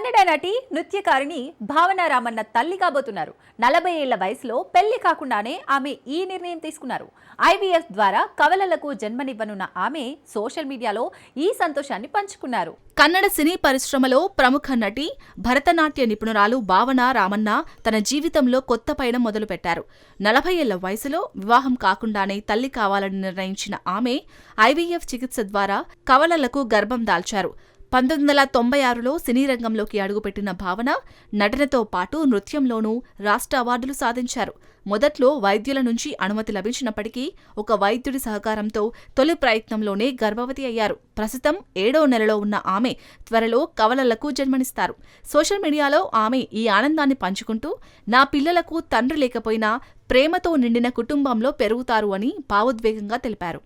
కన్నడ నటి నృత్యకారిణి భావన రామన్న తల్లి కాబోతున్నారు. నలభై ఏళ్ళ వయసులో పెళ్ళి కాకుండానే ఆమె ఈ నిర్ణయం తీసుకున్నారు. ఐవీఎఫ్ ద్వారా కవలలకు జన్మనివ్వనున్న ఆమె సోషల్ మీడియాలో ఈ సంతోషాన్ని పంచుకున్నారు. కన్నడ సినీ పరిశ్రమలో ప్రముఖ నటి భరతనాట్య నిపుణురాలు భావన రామన్న తన జీవితంలో కొత్త పయనం మొదలుపెట్టారు. నలభై ఏళ్ళ వయసులో వివాహం కాకుండానే తల్లి కావాలని నిర్ణయించిన ఆమె ఐవీఎఫ్ చికిత్స ద్వారా కవలలకు గర్భం దాల్చారు. పంతొమ్మిది వందల తొంభై ఆరులో సినీ రంగంలోకి అడుగుపెట్టిన భావన నటనతో పాటు నృత్యంలోనూ రాష్ట్ర అవార్డులు సాధించారు. మొదట్లో వైద్యుల నుంచి అనుమతి లభించినప్పటికీ ఒక వైద్యుడి సహకారంతో తొలి ప్రయత్నంలోనే గర్భవతి అయ్యారు. ప్రస్తుతం ఏడో నెలలో ఉన్న ఆమె త్వరలో కవలలకు జన్మనిస్తారు. సోషల్ మీడియాలో ఆమె ఈ ఆనందాన్ని పంచుకుంటూ నా పిల్లలకు తండ్రి లేకపోయినా ప్రేమతో నిండిన కుటుంబంలో పెరుగుతారు అని భావోద్వేగంగా తెలిపారు.